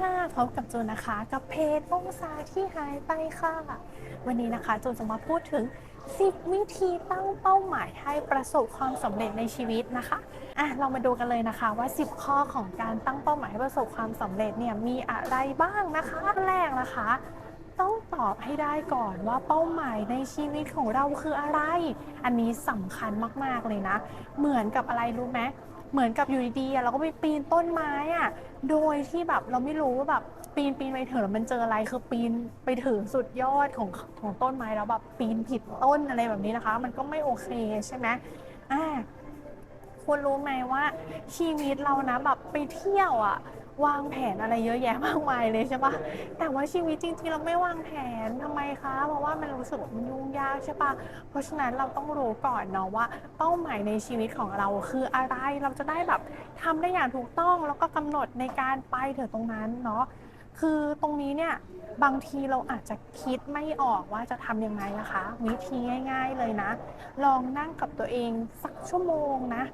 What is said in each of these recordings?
ค่ะพบกับจูนนะคะ กับเพจองศาที่หายไปค่ะ วันนี้นะคะจูนจะมาพูดถึง 10 วิธีตั้งเป้าหมายให้ประสบความสำเร็จในชีวิตนะคะอะเรามาดูกันเลยนะคะว่า 10 ข้อของการตั้งเป้าหมายให้ประสบความสำเร็จเนี่ยมีอะไรบ้างนะคะอันแรกนะคะ ต้องตอบให้ได้ก่อนว่าเป้าหมายในชีวิตของเราคืออะไร อันนี้สำคัญมากๆเลยนะ เหมือนกับอะไรรู้ไหม เหมือนกับอยู่ดีๆเราก็ไปปีนต้นไม้อะโดยที่แบบเราไม่รู้ว่าแบบปีนปีนไปถึงแล้วมันเจออะไรคือปีนไปถึงสุดยอดของของต้นไม้แล้วแบบปีนผิดต้นอะไรแบบนี้นะคะ มันก็ไม่โอเคใช่ไหมอ่าคุณรู้ไหมว่าชีวิตเรานะแบบไปเที่ยวอะ วางแผนอะไรเยอะแยะมากมายเลยใช่ปะแต่ว่าชีวิตจริง ๆ เราไม่วางแผนทำไมคะ เพราะว่ามันรู้สึกว่ามันยุ่งยากใช่ปะเพราะฉะนั้นเราต้องรู้ก่อนเนาะว่า เป้าหมายในชีวิตของเราคืออะไร เราจะได้แบบทำได้อย่างถูกต้องแล้วก็กำหนดในการไปถึงตรงนั้นเนาะคือตรงนี้เนี่ยบางทีเราอาจจะคิดไม่ออกว่าจะทำยังไงนะคะ วิธีง่าย ๆเลยนะ ลองนั่งกับตัวเองสักชั่วโมงนะ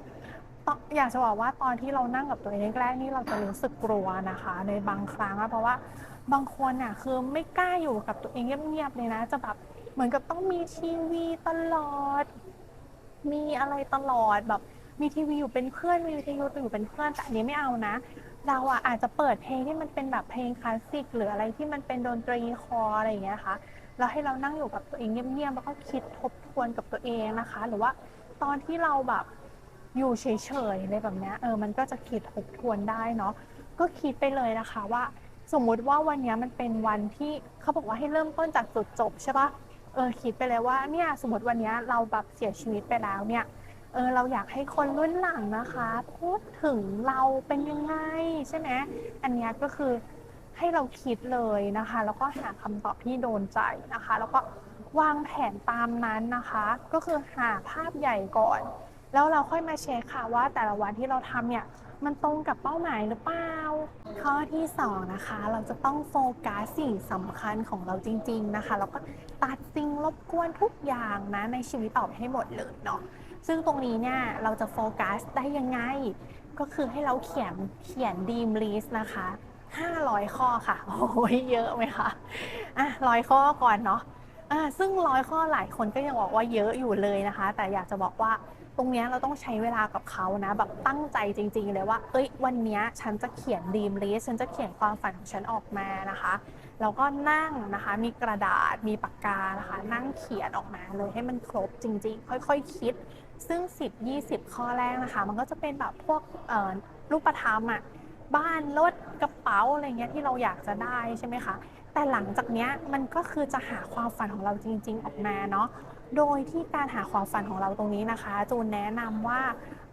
อยากจะบอกว่าตอนที่เรานั่งกับตัวเองแรกๆนี่เราจะรู้สึกกลัวนะคะ ในบางครั้งเพราะว่าบางคนน่ะคือไม่กล้าอยู่กับตัวเองเงียบๆเลยนะ จะแบบเหมือนกับต้องมีทีวีตลอด มีอะไรตลอดแบบมีทีวีอยู่เป็นเพื่อนมีวิทยุอยู่เป็นเพื่อนแต่อันนี้ไม่เอานะ เราอะอาจจะเปิดเพลงที่มันเป็นแบบเพลงคลาสสิกหรืออะไรที่มันเป็นดนตรีคออะไรอย่างเงี้ยนะคะแล้วให้เรานั่งอยู่กับตัวเองเงียบๆแล้วก็คิดทบทวนกับตัวเองนะคะ หรือว่าตอนที่เราแบบ อยู่เฉยๆอะไรแบบนี้เออมันก็จะคิดทบทวนได้เนาะก็คิดไปเลยนะคะว่า สมมุติว่าวันนี้มันเป็นวันที่เขาบอกว่าให้เริ่มต้นจากจุดจบใช่ปะเออคิดไปเลยว่าเนี่ยสมมติวันนี้เราแบบเสียชีวิตไปแล้วเนี่ยเออเราอยากให้คนรุ่นหลังนะคะพูดถึงเราเป็นยังไงใช่ไหมอันนี้ก็คือให้เราคิดเลยนะคะ แล้วก็หาคำตอบที่โดนใจนะคะ แล้วก็วางแผนตามนั้นนะคะ ก็คือหาภาพใหญ่ก่อน แล้วเราค่อยมาเช็คค่ะว่าแต่ละวันที่เราทำเนี่ยมันตรงกับเป้าหมายหรือเปล่า ข้อที่สองนะคะ เราจะต้องโฟกัสสิ่งสำคัญของเราจริง ๆนะคะ แล้วก็ตัดสิ่งรบกวนทุกอย่างนะในชีวิตออกให้หมดเลยเนาะซึ่งตรงนี้เนี่ยเราจะโฟกัสได้ยังไง ก็คือให้เราเขียนเขียนดีมลิสนะคะ 500 ข้อค่ะ โอ้ยเยอะไหมคะอะร้อยข้อก่อนเนาะอะซึ่งร้อยข้อหลายคนก็ยังบอกว่าเยอะอยู่เลยนะคะ แต่อยากจะบอกว่า ตรงเนี้ยเราต้องใช้เวลากับเขานะแบบตั้งใจจริง ๆ เลยว่าเอ้ยวันนี้ฉันจะเขียนดีมลิสฉันจะเขียนความฝันของฉันออกมานะคะแล้วก็นั่งนะคะมีกระดาษมีปากกานะคะ นั่งเขียนออกมาเลยให้มันครบจริง ๆ ค่อยๆคิด ซึ่ง 10 20 ข้อแรกนะคะ มันก็จะเป็นแบบพวกรูปธรรมอะบ้านรถกระเป๋าอะไรเงี้ยที่เราอยากจะได้ใช่ไหมคะแต่หลังจากเนี้ยมันก็คือจะหาความฝันของเราจริง ๆ ออกมาเนาะ โดยที่การหาความฝันของเราตรงนี้นะคะ จูนแนะนำว่า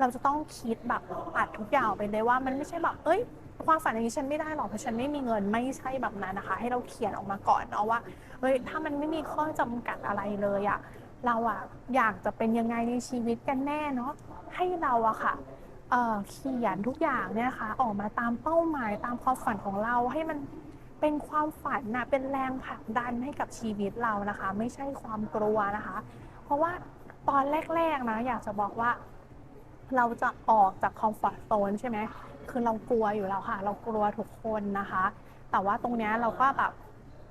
เราจะต้องคิดแบบปัดทุกอย่างไปเลยว่ามันไม่ใช่แบบเอ้ยความฝันอย่างนี้ฉันไม่ได้หรอกเพราะฉันไม่มีเงินไม่ใช่แบบนั้นนะคะ ให้เราเขียนออกมาก่อนเนาะว่าเฮ้ยถ้ามันไม่มีข้อจำกัดอะไรเลยอะเราอะอยากจะเป็นยังไงในชีวิตกันแน่เนาะให้เราอะค่ะเขียนทุกอย่างเนี่ยนะคะออกมาตามเป้าหมายตามความฝันของเราให้มัน เป็นความฝันนะเป็นแรงผลักดันให้กับชีวิตเรานะคะ ไม่ใช่ความกลัวนะคะ เพราะว่าตอนแรกๆนะอยากจะบอกว่า เราจะออกจากคอมฟอร์ทโซนใช่ไหมคือเรากลัวอยู่แล้วค่ะ เรากลัวทุกคนนะคะ แต่ว่าตรงเนี้ยเราก็แบบ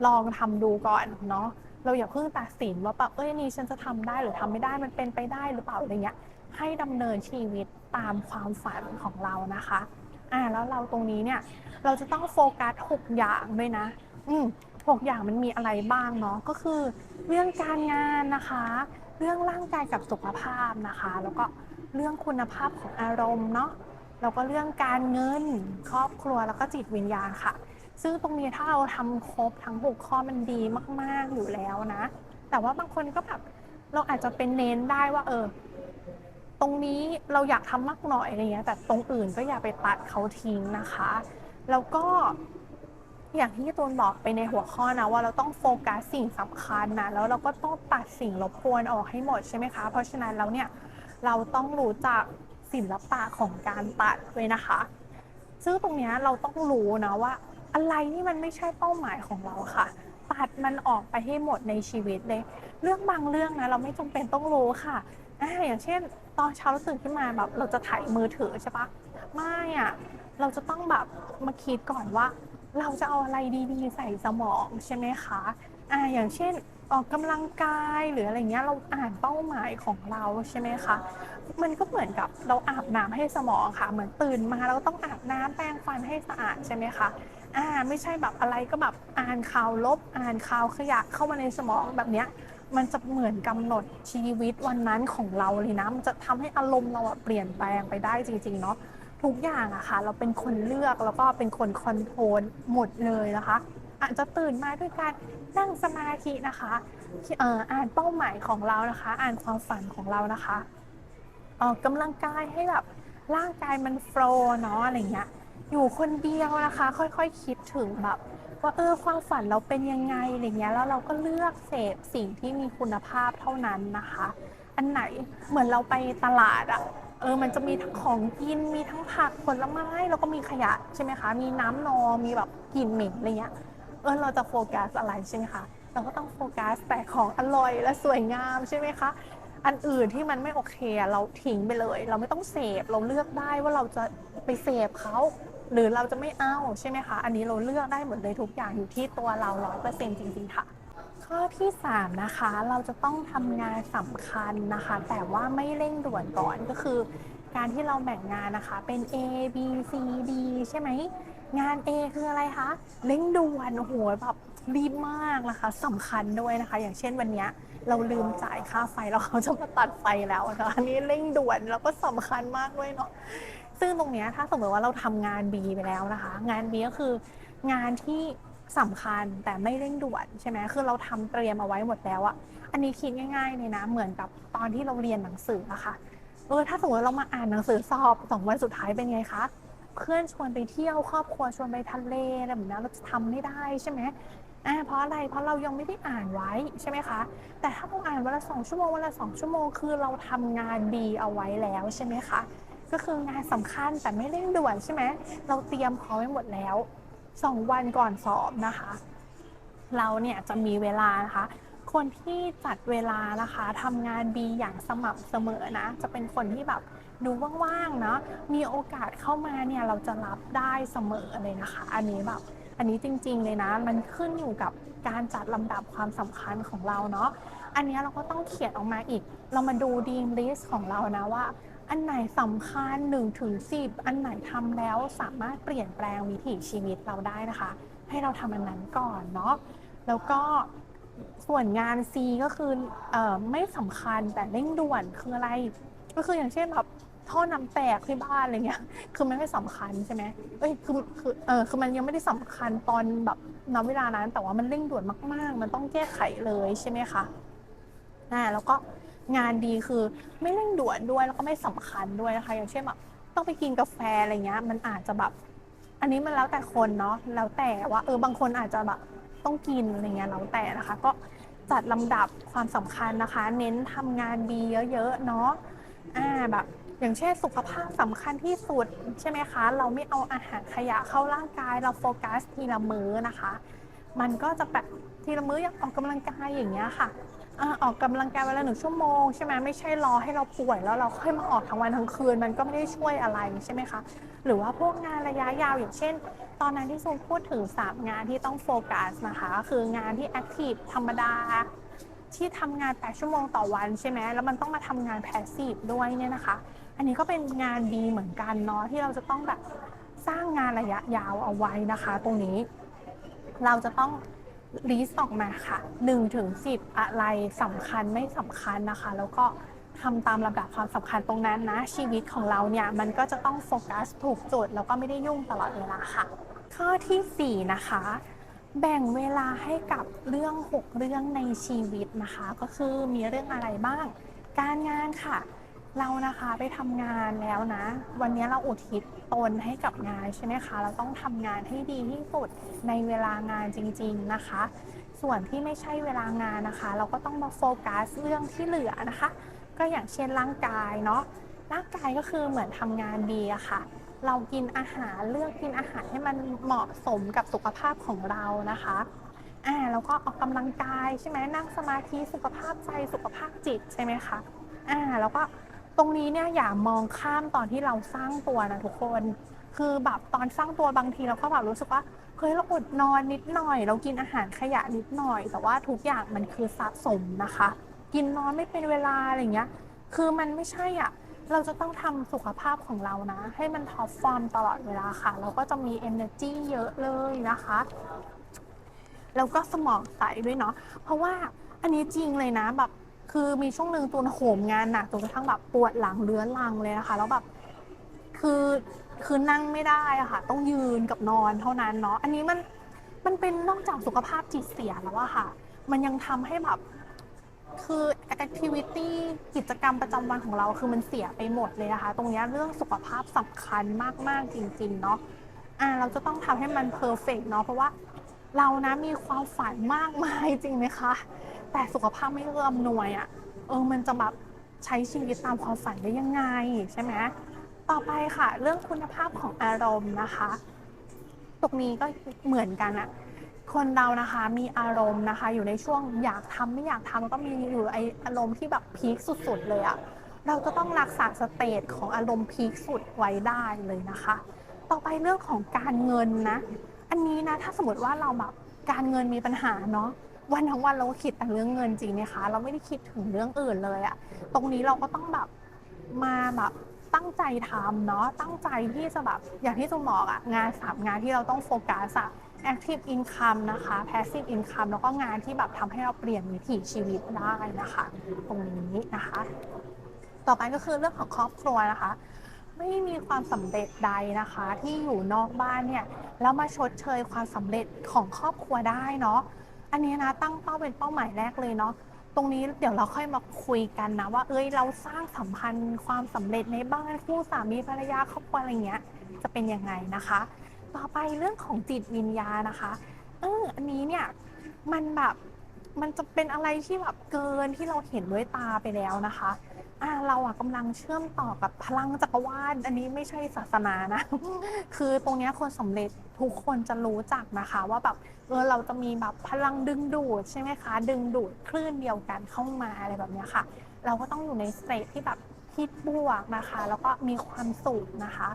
ลองทำดูก่อนเนาะเราอย่าเพิ่งตัดสินว่าแบบเอ้ยนี่ฉันจะทำได้หรือทำไม่ได้มันเป็นไปได้หรือเปล่าอะไรเงี้ยให้ดำเนินชีวิตตามความฝันของเรานะคะ อ่าแล้วเราตรงนี้เนี่ย เราจะต้องโฟกัส6อย่างด้วยนะ อืมหกอย่างมันมีอะไรบ้างเนาะก็คือ เรื่องการงานนะคะ เรื่องร่างกายกับสุขภาพนะคะ แล้วก็เรื่องคุณภาพของอารมณ์เนาะแล้วก็เรื่องการเงินครอบครัวแล้วก็จิตวิญญาณค่ะ ซึ่งตรงนี้ถ้าเราทำครบทั้ง6ข้อมันดีมาก ๆอยู่แล้วนะ แต่ว่าบางคนก็แบบเราอาจจะเป็นเน้นได้ว่าเออ ตรงนี้เราอยากทำมากหน่อยอะไรเงี้ยแต่ตรงอื่นก็อย่าไปตัดเขาทิ้งนะคะ แล้วก็อย่างที่ตูนบอกไปในหัวข้อนะว่าเราต้องโฟกัสสิ่งสำคัญนะแล้วเราก็ต้องตัดสิ่งรบกวนออกให้หมดใช่ไหมคะ เพราะฉะนั้นแล้วเนี่ยเราต้องรู้จักศิลปะของการตัดด้วยนะคะ ซึ่งตรงเนี้ยเราต้องรู้นะว่า อะไรที่มันไม่ใช่เป้าหมายของเราค่ะ ตัดมันออกไปให้หมดในชีวิตเลย เรื่องบางเรื่องนะเราไม่จำเป็นต้องรู้ค่ะออย่างเช่น ตอนเช้าเราตื่นขึ้นมาแบบเราจะถ่ายมือถือใช่ปะไม่อะเราจะต้องแบบมาคิดก่อนว่า เราจะเอาอะไรดีๆใส่สมองใช่ไหมคะอ่าอย่างเช่นออกกำลังกายหรืออะไรเงี้ยเราอ่านเป้าหมายของเราใช่ไหมคะมันก็เหมือนกับเราอาบน้ำให้สมองค่ะ เหมือนตื่นมาเราต้องอาบน้ำแปรงฟันให้สะอาดใช่ไหมคะอ่าไม่ใช่แบบอะไรก็แบบอ่านข่าวลบ อ่านข่าวขยะเข้ามาในสมองแบบเนี้ย มันจะเหมือนกำหนดชีวิตวันนั้นของเราเลยนะ มันจะทำให้อารมณ์เราอะเปลี่ยนแปลงไปได้จริงๆเนาะทุกอย่างอะค่ะ เราเป็นคนเลือกแล้วก็เป็นคนคอนโทรลหมดเลยนะคะ อาจจะตื่นมาด้วยการนั่งสมาธินะคะอ่านเป้าหมายของเรานะคะ อ่านความฝันของเรานะคะออกกำลังกายให้แบบร่างกายมันโฟล์เนาะอะไรเงี้ยอยู่คนเดียวนะคะ ค่อยๆคคิดถึงแบบ ว่าเออความฝันเราเป็นยังไงอะไรเงี้ยแล้วเราก็เลือกเสพสิ่งที่มีคุณภาพเท่านั้นนะคะ อันไหนเหมือนเราไปตลาดอะเออมันจะมีทั้งของกินมีทั้งผักผลไม้แล้วก็มีขยะใช่ไหมคะมีน้ำนอมีแบบกลิ่นเหม็นอะไรเงี้ยเออเราจะโฟกัสอะไรใช่ไหมคะเราก็ต้องโฟกัสแต่ของอร่อยและสวยงามใช่ไหมคะอันอื่นที่มันไม่โอเคเราทิ้งไปเลย เราไม่ต้องเสพเราเลือกได้ว่าเราจะไปเสพเขา หรือเราจะไม่เอาใช่ไหมคะ อันนี้เราเลือกได้หมดเลยทุกอย่างอยู่ที่ตัวเราร้อยเปอร์เซ็นต์จริงๆค่ะ ข้อที่ 3 นะคะ เราจะต้องทำงานสำคัญนะคะ แต่ว่าไม่เร่งด่วนก่อนก็คือ การที่เราแบ่งงานนะคะเป็น A B C D ใช่ไหมงาน A คืออะไรคะเร่งด่วนโอ้โหแบบรีบมากนะคะสำคัญด้วยนะคะ อย่างเช่นวันเนี้ยเราลืมจ่ายค่าไฟแล้วเขาจะมาตัดไฟแล้วนะคะอันนี้เร่งด่วนแล้วก็สำคัญมากด้วยเนาะ ซึ่งตรงนี้ถ้าสมมติว่าเราทำงาน B ไปแล้วนะคะ งาน B ก็คืองานที่สำคัญแต่ไม่เร่งด่วนใช่ไหมคือเราทำเตรียมเอาไว้หมดแล้วอะอันนี้คิดง่ายๆเลยนะ เหมือนกับตอนที่เราเรียนหนังสืออะค่ะเออถ้าสมมติเรามาอ่านหนังสือสอบสองวันสุดท้ายเป็นไงคะเพื่อนชวนไปเที่ยวครอบครัวชวนไปทะเลอะไรแบบนี้เราจะทำไม่ได้ใช่ไหมอ่าเพราะอะไรเพราะเรายังไม่ได้อ่านไว้ใช่ไหมคะ แต่ถ้าเราอ่านวันละสองชั่วโมงวันละสองชั่วโมงคือเราทำงานดีเอาไว้แล้วใช่ไหมคะ ก็คืองานสำคัญแต่ไม่เร่งด่วนใช่ไหมเราเตรียมพร้อมไว้หมดแล้วสองวันก่อนสอบนะคะ เราเนี่ยจะมีเวลานะคะคนที่จัดเวลานะคะทำงานดีอย่างสม่ำเสมอนะ จะเป็นคนที่แบบดูว่างๆเนาะมีโอกาสเข้ามาเนี่ยเราจะรับได้เสมอเลยนะคะ อันนี้แบบอันนี้จริงๆเลยนะ มันขึ้นอยู่กับการจัดลำดับความสำคัญของเราเนาะอันนี้เราก็ต้องเขียนออกมาอีก เรามาดูดีมลิสต์ของเรานะว่า อันไหนสำคัญ1ถึง10 อันไหนทำแล้วสามารถเปลี่ยนแปลงวิถีชีวิตเราได้นะคะ ให้เราทำอันนั้นก่อนเนาะแล้วก็ส่วนงาน C ก็คืออไม่สำคัญแต่เร่งด่วนคืออะไร ก็คืออย่างเช่นแบบท่อน้ำแตกที่บ้านอะไรเงี้ย คือมันไม่สำคัญใช่ไหมเอ้ย คือ คือ เออคือมันยังไม่ได้สำคัญตอนแบบณเวลานั้น แต่ว่ามันเร่งด่วนมาก ๆ มันต้องแก้ไขเลยใช่ไหมคะ อ่า แล้วก็ งานดีคือไม่เร่งด่วนด้วยแล้วก็ไม่สำคัญด้วยนะคะ อย่างเช่นแบบต้องไปกินกาแฟอะไรเงี้ย มันอาจจะแบบ อันนี้มันแล้วแต่คนเนาะแล้วแต่ว่าเออบางคนอาจจะแบบต้องกินอะไรเงี้ยแล้วแต่นะคะ ก็จัดลำดับความสำคัญนะคะ เน้นทำงานดีเยอะๆเนาะอ่าแบบอย่างเช่นสุขภาพสำคัญที่สุดใช่ไหมคะ เราไม่เอาอาหารขยะเข้าร่างกาย เราโฟกัสทีละมื้อนะคะ มันก็จะแบบทีละมื้ออย่างออกกำลังกายอย่างเงี้ยค่ะ อ่าออกกำลังกายวันละหนึ่งชั่วโมงใช่ไหมไม่ใช่รอให้เราป่วยแล้วเราค่อยมาออกทั้งวันทั้งคืน มันก็ไม่ได้ช่วยอะไรใช่ไหมคะ หรือว่าพวกงานระยะยาวอย่างเช่น ตอนนั้นที่ซูมพูดถึง3งานที่ต้องโฟกัสนะคะก็คืองานที่แอคทีฟธรรมดาที่ทำงาน 8 ชั่วโมงต่อวันใช่ไหมแล้วมันต้องมาทำงานแพสซีฟด้วยเนี่ยนะคะ อันนี้ก็เป็นงานดีเหมือนกันเนาะที่เราจะต้องแบบสร้างงานระยะยาวเอาไว้นะคะ ตรงนี้ เราจะต้อง ลิสต์ออกมาค่ะ1ถึง10 อะไรสำคัญไม่สำคัญนะคะ แล้วก็ทำตามลำดับความสำคัญตรงนั้นนะ ชีวิตของเราเนี่ย มันก็จะต้องโฟกัสถูกจุด แล้วก็ไม่ได้ยุ่งตลอดเวลาค่ะ ข้อทีสี่4 นะคะ แบ่งเวลาให้กับเรื่อง 6 เรื่องในชีวิตนะคะ ก็คือมีเรื่องอะไรบ้าง การงานค่ะ เรานะคะไปทำงานแล้วนะ วันนี้เราอุทิศตนให้กับงานใช่ไหมคะ เราต้องทำงานให้ดีที่สุดในเวลางานจริง ๆนะคะ ส่วนที่ไม่ใช่เวลางานนะคะ เราก็ต้องมาโฟกัสเรื่องที่เหลือนะคะ ก็อย่างเช่นร่างกายเนาะร่างกายก็คือเหมือนทำงานดีอะค่ะ เรากินอาหารเลือกกินอาหารให้มันเหมาะสมกับสุขภาพของเรานะคะอ่าแล้วก็ออกกำลังกายใช่ไหมนั่งสมาธิสุขภาพใจสุขภาพจิตใช่ไหมคะอ่าแล้วก็ ตรงนี้เนี่ยอย่ามองข้ามตอนที่เราสร้างตัวนะทุกคน คือแบบตอนสร้างตัวบางทีเราก็แบบรู้สึกว่าเฮ้ยเราอดนอนนิดหน่อย เรากินอาหารขยะนิดหน่อย แต่ว่าทุกอย่างมันคือสะสมนะคะ กินนอนไม่เป็นเวลาอะไรเงี้ย คือมันไม่ใช่อะเราจะต้องทำสุขภาพของเรานะ ให้มันท็อปฟอร์มตลอดเวลาค่ะ เราก็จะมี energy เยอะเลยนะคะ แล้วก็สมองใสด้วยเนาะเพราะว่าอันนี้จริงเลยนะแบบ คือมีช่วงหนึ่งตูนโหมงานหนักจนกระทั่งแบบปวดหลังเรื้อรังเลยนะคะแล้วแบบคือคือนั่งไม่ได้อะค่ะ ต้องยืนกับนอนเท่านั้นเนาะอันนี้มันมันเป็นนอกจากสุขภาพจิตเสียแล้วอะค่ะ มันยังทำให้แบบคือแอคทิวิตี้กิจกรรมประจำวันของเราคือมันเสียไปหมดเลยนะคะ ตรงนี้เรื่องสุขภาพสำคัญมาก ๆ จริง ๆ เนาะอ่าเราจะต้องทำให้มันเพอร์เฟกเนาะเพราะว่าเรานะมีความฝันมากมายจริงไหมคะ แต่สุขภาพไม่เอื้ออำนวยอะ่ะเออมันจะแบบใช้ชีวิตตามความฝันได้ยังไงใช่ไหมต่อไปค่ะ เรื่องคุณภาพของอารมณ์นะคะ ตรงนี้ก็เหมือนกันอะคนเรานะคะมีอารมณ์นะคะ อยู่ในช่วงอยากทำไม่อยากทำก็มีอยู่ไออารมณ์ที่แบบพีคสุดๆ เลยอะเราจะต้องรักษาสเตจของอารมณ์พีคสุดไว้ได้เลยนะคะ ต่อไปเรื่องของการเงินนะ อันนี้นะถ้าสมมติว่าเราแบบการเงินมีปัญหาเนาะ วันทั้งวันเราก็คิดแต่เรื่องเงินจริงไหมคะ เราไม่ได้คิดถึงเรื่องอื่นเลยอะตรงนี้เราก็ต้องแบบมาแบบตั้งใจทำเนาะตั้งใจที่จะแบบอย่างที่จุนบอกอะงานสามงานที่เราต้องโฟกัสอะ active income นะคะ passive income แล้วก็งานที่แบบทำให้เราเปลี่ยนวิถีชีวิตได้นะคะ ตรงนี้นะคะ ต่อไปก็คือเรื่องของครอบครัวนะคะ ไม่มีความสำเร็จใดนะคะ ที่อยู่นอกบ้านเนี่ยแล้วมาชดเชยความสำเร็จของครอบครัวได้เนาะ อันนี้นะตั้งเป้าเป็นเป้าหมายแรกเลยเนาะตรงนี้เดี๋ยวเราค่อยมาคุยกันนะว่า เอ้ยเราสร้างสัมพันธ์ความสำเร็จในบ้านคู่สามีภรรยาครอบครัวอะไรเงี้ย จะเป็นยังไงนะคะ ต่อไปเรื่องของจิตวิญญาณนะคะเอออันนี้เนี่ยมันแบบมันจะเป็นอะไรที่แบบเกินที่เราเห็นด้วยตาไปแล้วนะคะ อ่าเราอะกำลังเชื่อมต่อกับพลังจักรวาลอันนี้ไม่ใช่ศาสนานะ คือตรงเนี้ยคนสำเร็จทุกคนจะรู้จักนะคะ ว่าแบบเออเราจะมีแบบพลังดึงดูดใช่ไหมคะ ดึงดูดคลื่นเดียวกันเข้ามาอะไรแบบเนี้ยค่ะ เราก็ต้องอยู่ในสเตทที่แบบคิดบวกนะคะ แล้วก็มีความสุขนะคะ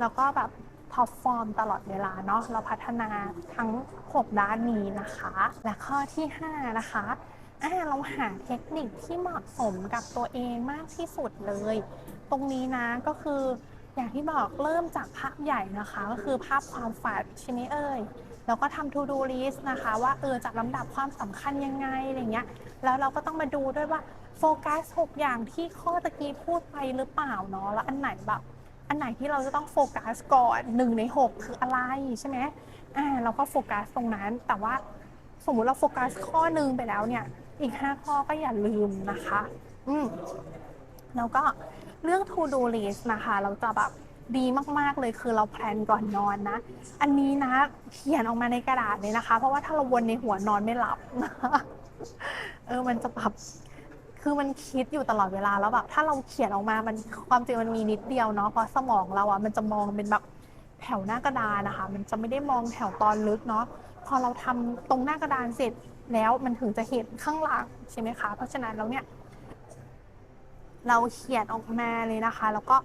แล้วก็แบบท็อปฟอร์มตลอดเวลาเนาะเราพัฒนาทั้ง 6 ด้านนี้นะคะ และข้อที่ 5 นะคะ อ่าเราหาเทคนิคที่เหมาะสมกับตัวเองมากที่สุดเลย ตรงนี้นะก็คืออย่างที่บอกเริ่มจากภาพใหญ่นะคะ ก็คือภาพความฝันใช่ไหมเอ่ยแล้วก็ทำ to do list นะคะ ว่าเออจากลำดับความสำคัญยังไงอะไรเงี้ยแล้วเราก็ต้องมาดูด้วยว่าโฟกัส6อย่างที่ข้อตะกี้พูดไปหรือเปล่าเนาะแล้วอันไหนแบบอันไหนที่เราจะต้องโฟกัสก่อน1ใน 6 คืออะไรใช่ไหมอ่าเราก็โฟกัสตรงนั้นแต่ว่าสมมุติเราโฟกัสข้อหนึ่งไปแล้วเนี่ย อีก 5 ข้อก็อย่าลืมนะคะ อืมแล้วก็เรื่อง to do list นะคะ เราจะแบบดีมาก ๆ เลยคือเราแพลนก่อนนอนนะ อันนี้นะเขียนออกมาในกระดาษเลยนะคะ เพราะว่าถ้าเราวนในหัวนอนไม่หลับนะคะเออมันจะแบบคือมันคิดอยู่ตลอดเวลาแล้วแบบถ้าเราเขียนออกมามันความจริงมันมีนิดเดียวเนาะเพราะสมองเราอะมันจะมองเป็นแบบแถวหน้ากระดานนะคะ มันจะไม่ได้มองแถวตอนลึกเนาะพอเราทำตรงหน้ากระดานเสร็จ แล้วมันถึงจะเห็นข้างหลังใช่ไหมคะ เพราะฉะนั้นแล้วเนี่ย เราเขียนออกมาเลยนะคะ แล้วก็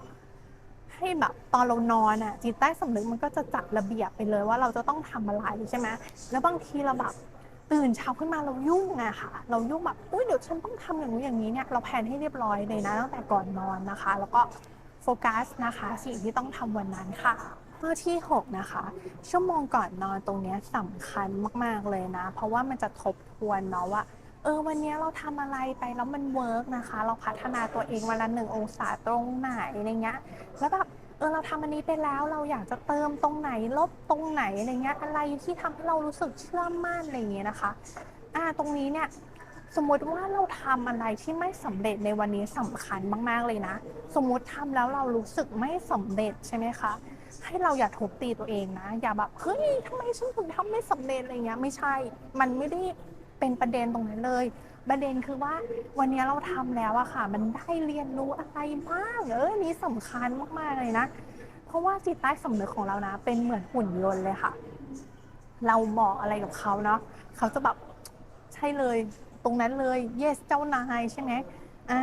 ให้แบบตอนเรานอนอะ จิตใต้สำนึกมันก็จะจัดระเบียบไปเลยว่าเราจะต้องทำอะไรใช่ไหมแล้วบางทีเราแบบตื่นเช้าขึ้นมาเรายุ่งอะค่ะ เรายุ่งแบบอุ้ยเดี๋ยวฉันต้องทำอย่างนี้อย่างนี้เนี่ยเราแผนให้เรียบร้อยเลยนะตั้งแต่ก่อนนอนนะคะ แล้วก็โฟกัสนะคะ สิ่งที่ต้องทำวันนั้นค่ะ ข้อที่ 6 นะคะ ชั่วโมงก่อนนอนตรงนี้สำคัญมาก ๆ เลยนะ เพราะว่ามันจะทบทวนเนาะว่าเออวันนี้เราทำอะไรไปแล้วมันเวิร์กนะคะ เราพัฒนาตัวเองวันละหนึ่งองศาตรงไหนอะไรเงี้ยแล้วแบบเออเราทำอันนี้ไปแล้วเราอยากจะเติมตรงไหนลบตรงไหนอะไรเงี้ยอะไรที่ทำให้เรารู้สึกเชื่อมั่นอะไรเงี้ยนะคะอ่าตรงนี้เนี่ยสมมติว่าเราทำอะไรที่ไม่สำเร็จในวันนี้สำคัญมาก ๆเลยนะ สมมติทำแล้วเรารู้สึกไม่สำเร็จใช่ไหมคะ ให้เราอย่าทุบตีตัวเองนะ อย่าแบบเฮ้ยทำไมฉันถึงทำไม่สำเร็จอะไรเงี้ยไม่ใช่ มันไม่ได้เป็นประเด็นตรงนั้นเลย ประเด็นคือว่าวันนี้เราทำแล้วอะค่ะ มันได้เรียนรู้อะไรบ้างเออนี้สำคัญมากๆเลยนะ เพราะว่าจิตใต้สำนึกของเรานะ เป็นเหมือนหุ่นยนต์เลยค่ะ เราบอกอะไรกับเขาเนาะเขาจะแบบใช่เลย ตรงนั้นเลย yes เจ้านายใช่ไหมอ่า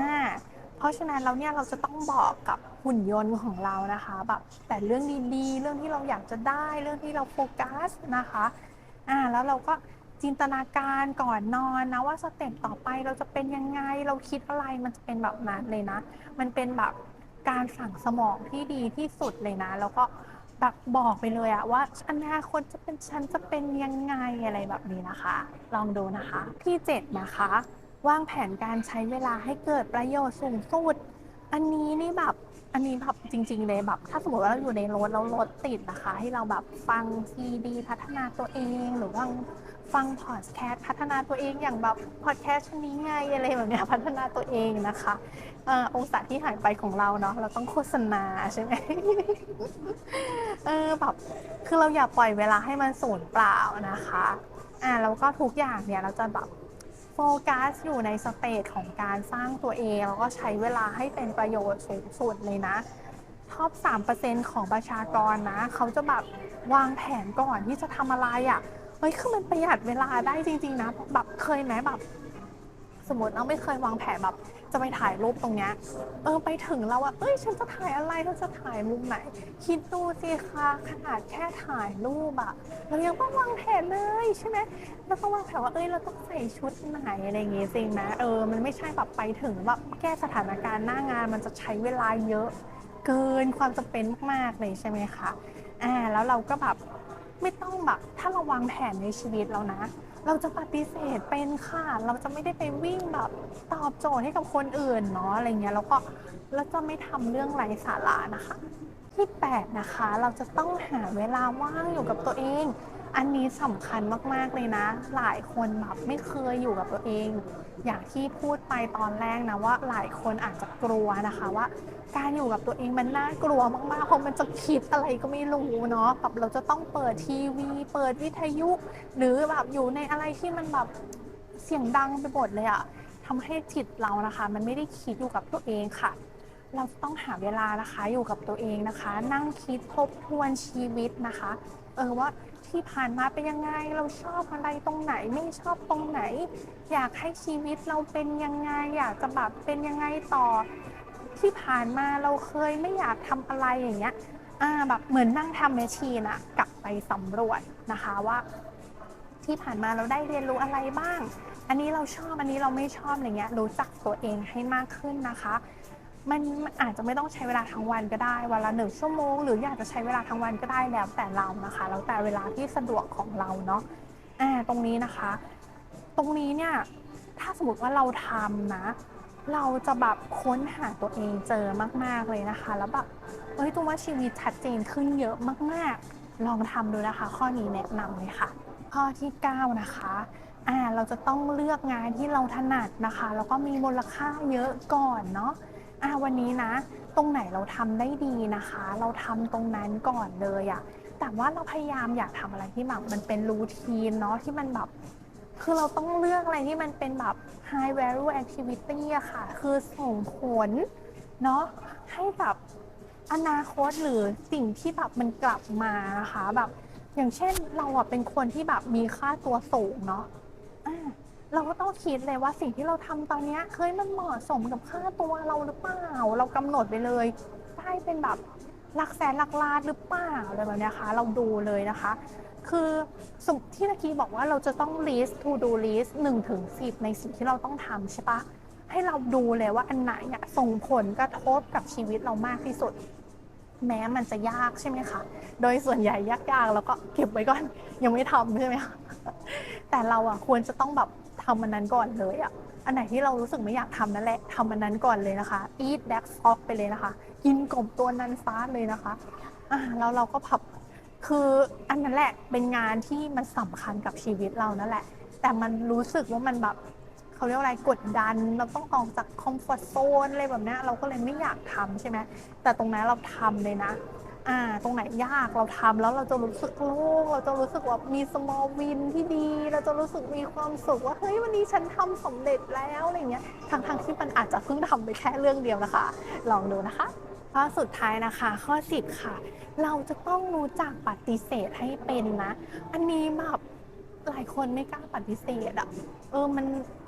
เพราะฉะนั้นเราเนี่ยเราจะต้องบอกกับ หุ่นยนต์ของเรานะคะแบบแต่เรื่องดีๆ เรื่องที่เราอยากจะได้เรื่องที่เราโฟกัสนะคะอ่าแล้วเราก็จินตนาการก่อนนอนนะว่าสเต็ปต่อไปเราจะเป็นยังไงเราคิดอะไรมันจะเป็นแบบนั้นเลยนะ มันเป็นแบบการสั่งสมองที่ดีที่สุดเลยนะ แล้วก็แบบบอกไปเลยอะว่าอนาคตจะเป็นฉันจะเป็นยังไงอะไรแบบนี้นะคะ ลองดูนะคะ ที่ 7 นะคะ วางแผนการใช้เวลาให้เกิดประโยชน์สูงสุด อันนี้นี่แบบอันนี้แบบจริง ๆ เลยแบบ ถ้าสมมติว่าเราอยู่ในรถแล้วรถติดนะคะ ให้เราแบบฟังซีดีพัฒนาตัวเองหรือว่าฟังพอดแคสต์พัฒนาตัวเองอย่างแบบพอดแคสต์ชนี้ไงอะไรแบบเนี้ยพัฒนาตัวเองนะคะเอ่อองศาที่หายไปของเราเนาะเราต้องโฆษณาใช่ไหมเออแบบคือเราอย่าปล่อยเวลาให้มันสูญเปล่านะคะอ่าแล้วก็ทุกอย่างเนี่ยเราจะแบบ ฟกัสอยู่ในสเตจของการสร้างตัวเอง แล้วก็ใช้เวลาให้เป็นประโยชน์สูงสุดเลยนะท็อป3%ของประชากรนะ เขาจะแบบวางแผนก่อนที่จะทำอะไรอะ่ะเฮ้ยคือมันประหยัดเวลาได้จริง ๆ นะแบบเคยไหมแบบ สมมติเราไม่เคยวางแผนแบบจะไปถ่ายรูปตรงเนี้ยเออไปถึงแล้วว่าเอ้ยฉันจะถ่ายอะไรเราจะถ่ายมุมไหน คิดดูสิคะขนาดแค่ถ่ายรูปอะเรายังต้องวางแผนเลยใช่ไหมเราต้องวางแผนว่าเอ้ยเราต้องใส่ชุดไหนอะไรอย่างงี้จริงไหมเออมันไม่ใช่แบบไปถึงแบบแก้สถานการณ์หน้างานมันจะใช้เวลาเยอะเกินความจำเป็นมากๆเลยใช่ไหมคะอ่าแล้วเราก็แบบไม่ต้องแบบถ้าเราวางแผนในชีวิตเรานะ เราจะปฏิเสธเป็นค่ะ เราจะไม่ได้ไปวิ่งแบบตอบโจทย์ให้กับคนอื่นเนาะอะไรเงี้ยแล้วก็เราจะไม่ทำเรื่องไร้สาระนะคะ ที่ 8 นะคะ เราจะต้องหาเวลาว่างอยู่กับตัวเอง อันนี้สำคัญมากๆเลยนะ หลายคนแบบไม่เคยอยู่กับตัวเอง อย่างที่พูดไปตอนแรกนะว่าหลายคนอาจจะกลัวนะคะว่า การอยู่กับตัวเองมันน่ากลัวมากๆเพราะมันจะคิดอะไรก็ไม่รู้เนาะแบบเราจะต้องเปิดทีวี เปิดวิทยุ หรือแบบอยู่ในอะไรที่มันแบบเสียงดังไปหมดเลยอะทำให้จิตเรานะคะ มันไม่ได้คิดอยู่กับตัวเองค่ะเราต้องหาเวลานะคะอยู่กับตัวเองนะคะ นั่งคิดทบทวนชีวิตนะคะ เออว่า ที่ผ่านมาเป็นยังไง เราชอบอะไรตรงไหนไม่ชอบตรงไหน อยากให้ชีวิตเราเป็นยังไง อยากจะแบบเป็นยังไงต่อ ที่ผ่านมาเราเคยไม่อยากทำอะไรอย่างเงี้ยอ่าแบบเหมือนนั่งทำแมชชีนอะกลับไปสำรวจนะคะว่า ที่ผ่านมาเราได้เรียนรู้อะไรบ้าง อันนี้เราชอบอันนี้เราไม่ชอบอะไรเงี้ยรู้จักตัวเองให้มากขึ้นนะคะ มันมันอาจจะไม่ต้องใช้เวลาทั้งวันก็ได้วันละหนึ่งชั่วโมง หรืออยากจะใช้เวลาทั้งวันก็ได้แล้วแต่เรานะคะ แล้วแต่เวลาที่สะดวกของเราเนาะอ่าตรงนี้นะคะ ตรงนี้เนี่ยถ้าสมมติว่าเราทำนะ เราจะแบบค้นหาตัวเองเจอมาก ๆเลยนะคะ แล้วแบบเอ้ยตัวว่าชีวิตชัดเจนขึ้นเยอะมากๆ ลองทำดูนะคะ ข้อนี้แนะนำเลยค่ะ ข้อที่9นะคะอ่าเราจะต้องเลือกงานที่เราถนัดนะคะ แล้วก็มีมูลค่าเยอะก่อนเนาะ อ่าวันนี้นะ ตรงไหนเราทำได้ดีนะคะ เราทำตรงนั้นก่อนเลยอะแต่ว่าเราพยายามอยากทำอะไรที่แบบมันเป็นรูทีนเนาะที่มันแบบคือเราต้องเลือกอะไรที่มันเป็นแบบ high value activity อะค่ะ คือส่งผลเนาะให้แบบอนาคตหรือสิ่งที่แบบมันกลับมานะคะแบบ อย่างเช่นเราอะเป็นคนที่แบบมีค่าตัวสูงเนาะ เราก็ต้องคิดเลยว่าสิ่งที่เราทำตอนนี้ยเคยมันเหมาะสมกับค่าตัวเราหรือเปล่า เรากำหนดไปเลยได้เป็นแบบหลักแสนหลักล้านหรือเปล่าอะไรแบบนี้คะเราดูเลยนะคะ คือสมที่ตะกี้บอกว่าเราจะต้อง list to do list 1ถึง10 ในสิ่งที่เราต้องทำใช่ปะให้เราดูเลยว่าอันไหนเนี่ยส่งผลกระทบกับชีวิตเรามากที่สุด แม้มันจะยากใช่ไหมคะโดยส่วนใหญ่ยากๆเราก็เก็บไว้ก่อนยังไม่ทำใช่ไหมคะแต่เราอะควรจะต้องแบบ ทำมันนั้นก่อนเลยอะอันไหนที่เรารู้สึกไม่อยากทำนั่นแหละทำมันนั้นก่อนเลยนะคะ eat that frog ไปเลยนะคะ กินกบตัวนั้นฟ้าเลยนะคะอ่าแล้วเราก็พับคืออันนั้นแหละเป็นงานที่มันสำคัญกับชีวิตเรานั่นแหละ แต่มันรู้สึกว่ามันแบบเขาเรียกว่าอะไรกดดันเราต้องออกจากคอมฟอร์ทโซนอะไรแบบนี้เราก็เลยไม่อยากทำใช่ไหมแต่ตรงนั้นเราทำเลยนะ อ่า ตรงไหนยากเราทำแล้วเราจะรู้สึกโล่งเราจะรู้สึกว่ามี small win ที่ดี เราจะรู้สึกมีความสุขว่าเฮ้ยวันนี้ฉันทำสำเร็จแล้วอะไรเงี้ยทั้งทงๆที่มันอาจจะเพิ่งทำไปแค่เรื่องเดียวนะคะ ลองดูนะคะข้อสุดท้ายนะคะข้อ 10 ค่ะ เราจะต้องรู้จักปฏิเสธให้เป็นนะ อันนี้แบบหลายคนไม่กล้าปฏิเสธอะเออมัน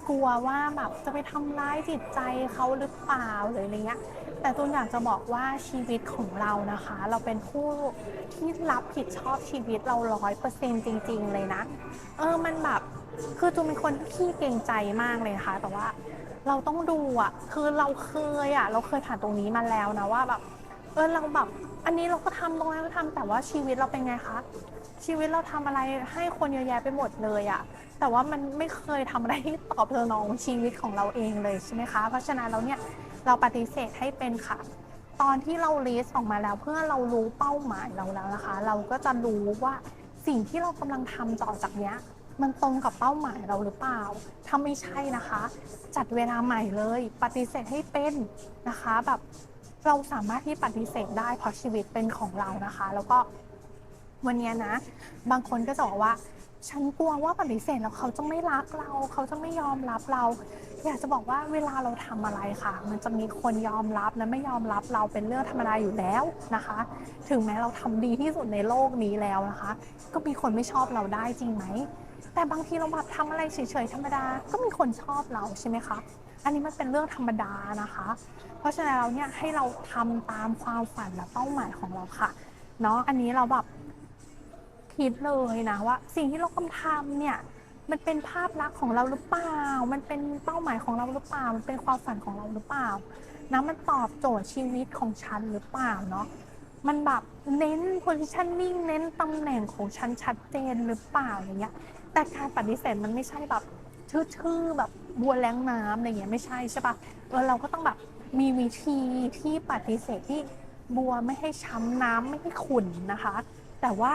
กลัวว่าแบบจะไปทำร้ายจิตใจเขาหรือเปล่าหรืออะไรเงี้ย แต่ตูนอยากจะบอกว่าชีวิตของเรานะคะ เราเป็นผู้ที่รับผิดชอบชีวิตเราร้อยเปอร์เซ็นจริง ๆ เลยนะ เออมันแบบคือตูนเป็นคนที่ขี้เกรงใจมากเลยนะคะแต่ว่าเราต้องดูอะ คือเราเคยอะ เราเคยผ่านตรงนี้มาแล้วนะว่าแบบเออเราแบบอันนี้เราก็ทำตรงนั้นก็ทำแต่ว่าชีวิตเราเป็นไงคะชีวิตเราทำอะไรให้คนเยอะแยะไปหมดเลยอะแต่ว่ามันไม่เคยทำอะไรที่ตอบสนองชีวิตของเราเองเลยใช่ไหมคะ เพราะฉะนั้นเราเนี่ย เราปฏิเสธให้เป็นค่ะ ตอนที่เราลิสต์ออกมาแล้วเพื่อเรารู้เป้าหมายเราแล้วนะคะ เราก็จะรู้ว่าสิ่งที่เรากำลังทำต่อจากเนี้ยมันตรงกับเป้าหมายเราหรือเปล่า ถ้าไม่ใช่นะคะ จัดเวลาใหม่เลย ปฏิเสธให้เป็นนะคะ แบบเราสามารถที่ปฏิเสธได้เพราะชีวิตเป็นของเรานะคะ แล้วก็วันนี้นะ บางคนก็จะบอกว่า ฉันกลัวว่าปฏิเสธแล้วเขาจะไม่รักเรา เขาจะไม่ยอมรับเรา อยากจะบอกว่าเวลาเราทำอะไรค่ะ มันจะมีคนยอมรับและไม่ยอมรับเราเป็นเรื่องธรรมดาอยู่แล้วนะคะ ถึงแม้เราทำดีที่สุดในโลกนี้แล้วนะคะ ก็มีคนไม่ชอบเราได้จริงไหมแต่บางทีเราแบบทำอะไรเฉยๆธรรมดาก็มีคนชอบเราใช่ไหมคะอันนี้มันเป็นเรื่องธรรมดานะคะ เพราะฉะนั้นเราเนี่ยให้เราทำตามความฝันและเป้าหมายของเราค่ะเนาะอันนี้เราแบบคิดเลยนะว่า สิ่งที่เรากำลังทำเนี่ย มันเป็นภาพลักษณ์ของเราหรือเปล่า มันเป็นเป้าหมายของเราหรือเปล่า มันเป็นความฝันของเราหรือเปล่านะมันตอบโจทย์ชีวิตของฉันหรือเปล่าเนาะ มันแบบเน้น positioning เน้นตำแหน่งของฉันชัดเจนหรือเปล่าอย่างเงี้ย แต่การปฏิเสธมันไม่ใช่แบบชื่อๆแบบบัวแรงน้ำอะไรเงี้ยไม่ใช่ใช่ปะเออเราก็ต้องแบบมีวิธีที่ปฏิเสธที่บัวไม่ให้ช้ำน้ำไม่ให้ขุ่นนะคะ แต่ว่า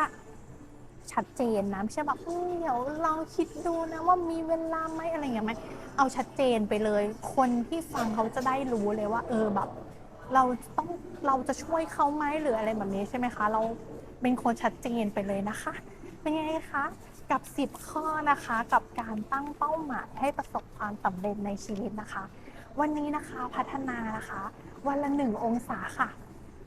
ชัดเจนนะไม่ใช่แบบเดี๋ยวลองคิดดูนะว่ามีเวลาไหมอะไรอย่างเงี้ยไหมเอาชัดเจนไปเลย คนที่ฟังเขาจะได้รู้เลยว่า เออแบบ เราต้องเราจะช่วยเขาไหมหรืออะไรแบบนี้ใช่ไหมคะ เราเป็นคนชัดเจนไปเลยนะคะ เป็นไงคะกับ 10 ข้อนะคะกับการตั้งเป้าหมายให้ประสบความสำเร็จในชีวิตนะคะ วันนี้นะคะพัฒนานะคะ วันละหนึ่งองศาค่ะ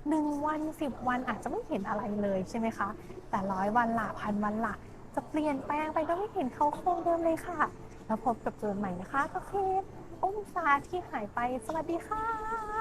หนึ่งวันสิบวันอาจจะไม่เห็นอะไรเลยใช่ไหมคะ แต่ร้อยวันละพันวันละจะเปลี่ยนแปลงไปก็ไม่เห็นเขาคงเดิมเลยค่ะ แล้วพบกับเจอใหม่นะคะ ก็คือองศาที่หายไปสวัสดีค่ะ